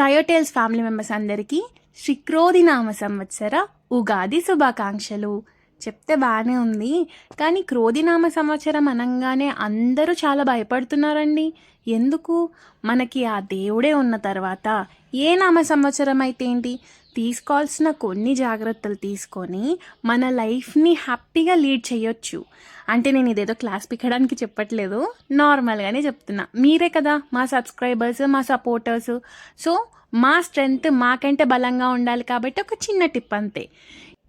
ట్రయోటేల్స్ family members అందరికీ శ్రీక్రోధి నామ సంవత్సర ఉగాది శుభాకాంక్షలు. చెప్తే బాగానే ఉంది కానీ క్రోధినామ సంవత్సరం అనగానే అందరూ చాలా భయపడుతున్నారండి. ఎందుకు? మనకి ఆ దేవుడే ఉన్న తర్వాత ఏ నామ సంవత్సరం అయితే ఏంటి తీసుకోవాల్సిన కొన్ని జాగ్రత్తలు తీసుకొని మన లైఫ్ని హ్యాపీగా లీడ్ చేయొచ్చు. అంటే నేను ఇదేదో క్లాస్ పిక్కడానికి చెప్పట్లేదు. నార్మల్గానే చెప్తున్నా. మీరే కదా మా సబ్స్క్రైబర్స్ మా సపోర్టర్స్. సో మా స్ట్రెంగ్త్ మాకంటే బలంగా ఉండాలి కాబట్టి ఒక చిన్న టిప్ అంతే.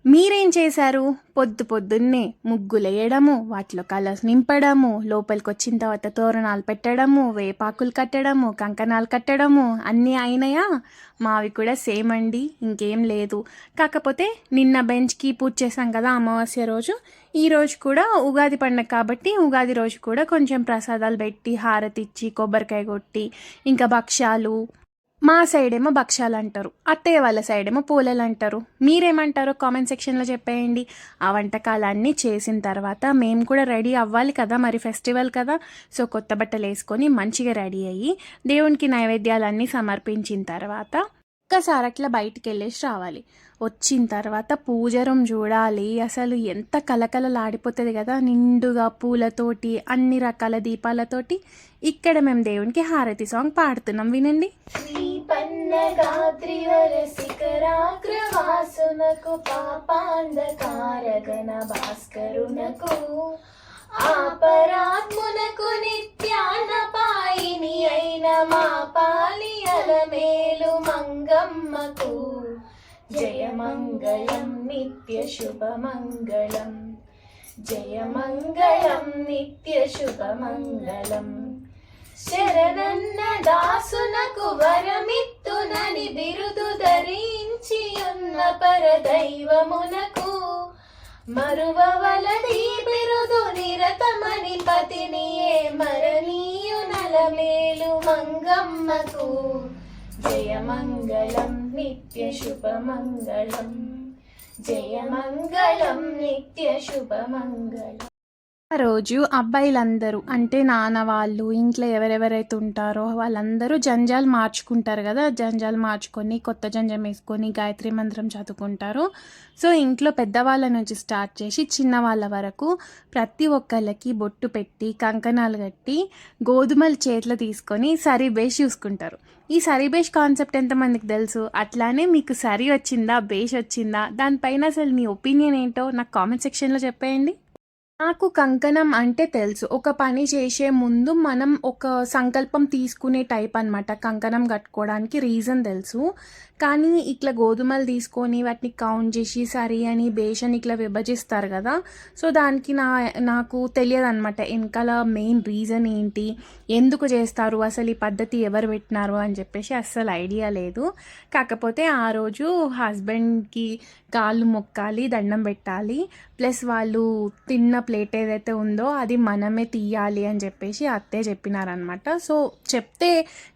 మీరేం చేశారు? పొద్దు పొద్దున్నే ముగ్గులు వేయడము వాటిలో కలర్స్ నింపడము లోపలికి వచ్చిన తర్వాత తోరణాలు పెట్టడము వేపాకులు కట్టడము కంకణాలు కట్టడము అన్నీ అయినాయా? మావి కూడా సేమ్ అండి ఇంకేం లేదు. కాకపోతే నిన్న బెంచ్కి పూజ చేసాం కదా అమావాస్య రోజు. ఈ రోజు కూడా ఉగాది పండగ కాబట్టి ఉగాది రోజు కూడా కొంచెం ప్రసాదాలు పెట్టి హారతి ఇచ్చి కొబ్బరికాయ కొట్టి ఇంకా భక్ష్యాలు మా సైడ్ ఏమో భక్ష్యాలు అంటారు అత్తయ్య వాళ్ళ సైడ్ ఏమో పూలలు అంటారు మీరేమంటారో కామెంట్ సెక్షన్లో చెప్పేయండి. ఆ వంటకాలన్నీ చేసిన తర్వాత మేము కూడా రెడీ అవ్వాలి కదా మరి ఫెస్టివల్ కదా. సో కొత్త బట్టలు వేసుకొని మంచిగా రెడీ అయ్యి దేవునికి నైవేద్యాలన్నీ సమర్పించిన తర్వాత ఒక్కసారి అట్లా బయటికి వెళ్ళేసి రావాలి. వచ్చిన తర్వాత పూజ రూమ్ చూడాలి. అసలు ఎంత కలకలలాడిపోతుంది కదా. నిండుగా పూలతోటి అన్ని రకాల దీపాలతోటి ఇక్కడ మేము దేవునికి హారతి సాంగ్ పాడుతున్నాం. వినండి. శ్రీపన్నగాత్రివరశిఖరాగ్రవాసునకు పాపాంధకారగణ భాస్కరునకు ఆపరాత్మునకు జయమంగళం నిత్య శుభమంగళం జయమంగళం నిత్య శుభమంగళం శరణన్న దాసునకు వరమిత్తునని బిరుదు ధరించి ఉన్న పరదైవమునకు మరువవలది బిరుదు నిరతమని పతిని ఏ మరణీయు నలమేలు మంగమ్మకు జయమంగళం నిత్య శుభమంగళం. జయమంగళం నిత్య శుభమంగళం. ఆ రోజు అబ్బాయిలందరూ అంటే నాన్న వాళ్ళు ఇంట్లో ఎవరెవరైతే ఉంటారో వాళ్ళందరూ జంజాలు మార్చుకుంటారు కదా జంజాలు మార్చుకొని కొత్త జంజం వేసుకొని గాయత్రి మంత్రం చదువుకుంటారు. సో ఇంట్లో పెద్దవాళ్ళ నుంచి స్టార్ట్ చేసి చిన్న వాళ్ళ వరకు ప్రతి ఒక్కళ్ళకి బొట్టు పెట్టి కంకణాలు కట్టి గోధుమలు చేతిలో తీసుకొని సరి బేష్ చూసుకుంటారు. ఈ సరి బేష్ కాన్సెప్ట్ ఎంతమందికి తెలుసు? అట్లానే మీకు సరి వచ్చిందా బేష్ వచ్చిందా? దానిపైన అసలు మీ ఒపీనియన్ ఏంటో నాకు కామెంట్ సెక్షన్లో చెప్పేయండి. నాకు కంకణం అంటే తెలుసు. ఒక పని చేసే ముందు మనం ఒక సంకల్పం తీసుకునే టైప్ అనమాట కంకణం కట్టుకోవడానికి రీజన్ తెలుసు. కానీ ఇట్లా గోధుమలు తీసుకొని వాటిని కౌంట్ చేసి సరి అని బేషన్ అని ఇట్లా విభజిస్తారు కదా. సో దానికి నా నాకు తెలియదు అనమాట వెనకాల మెయిన్ రీజన్ ఏంటి ఎందుకు చేస్తారు అసలు ఈ పద్ధతి ఎవరు పెట్టినారు అని చెప్పేసి అస్సలు ఐడియా లేదు. కాకపోతే ఆ రోజు హస్బెండ్కి కాళ్ళు మొక్కాలి దండం పెట్టాలి ప్లస్ వాళ్ళు తిన్న ప్లేట్ ఏదైతే ఉందో అది మనమే తీయాలి అని చెప్పేసి అత్తే చెప్పినారనమాట సో చెప్తే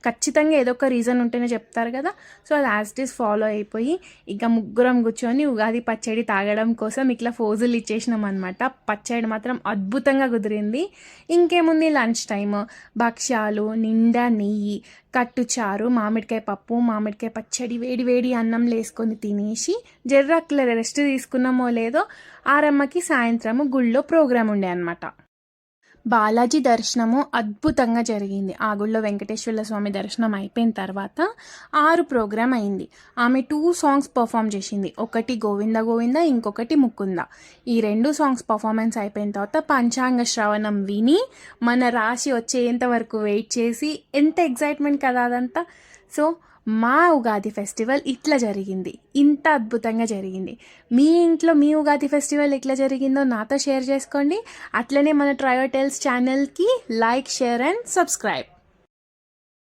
ఖచ్చితంగా ఏదో ఒక రీజన్ ఉంటేనే చెప్తారు కదా. సో అది యాజ్ ప్రాక్టీస్ ఫాలో అయిపోయి ఇక ముగ్గురం కూర్చొని ఉగాది పచ్చడి తాగడం కోసం ఇట్లా ఫోజులు ఇచ్చేసినాం అనమాట పచ్చడి మాత్రం అద్భుతంగా కుదిరింది. ఇంకేముంది లంచ్ టైమ్? భక్ష్యాలు నిండా నెయ్యి కట్టుచారు మామిడికాయ పప్పు మామిడికాయ పచ్చడి వేడి వేడి అన్నం వేసుకొని తినేసి జర్రక్ల రెస్ట్ తీసుకున్నామో లేదో ఆరమ్మకి సాయంత్రము గుళ్ళో ప్రోగ్రాం ఉండే అనమాట బాలాజీ దర్శనము అద్భుతంగా జరిగింది. ఆ గుళ్ళో వెంకటేశ్వర స్వామి దర్శనం అయిపోయిన తర్వాత ఆరు ప్రోగ్రామ్ అయింది. ఆమె టూ సాంగ్స్ పర్ఫామ్ చేసింది. ఒకటి గోవింద గోవింద ఇంకొకటి ముకుంద. ఈ రెండు సాంగ్స్ పర్ఫార్మెన్స్ అయిపోయిన తర్వాత పంచాంగ శ్రవణం విని మన రాశి వచ్చేంత వరకు వెయిట్ చేసి ఎంత ఎగ్జైట్మెంట్ కదా అదంతా. సో మా ఉగాది ఫెస్టివల్ ఇట్లా జరిగింది. ఇంత అద్భుతంగా జరిగింది. మీ ఇంట్లో మీ ఉగాది ఫెస్టివల్ ఎట్లా జరిగిందో నాతో షేర్ చేసుకోండి. అట్లనే మన ట్రయోటెల్స్ ఛానల్కి లైక్ షేర్ అండ్ సబ్స్క్రైబ్.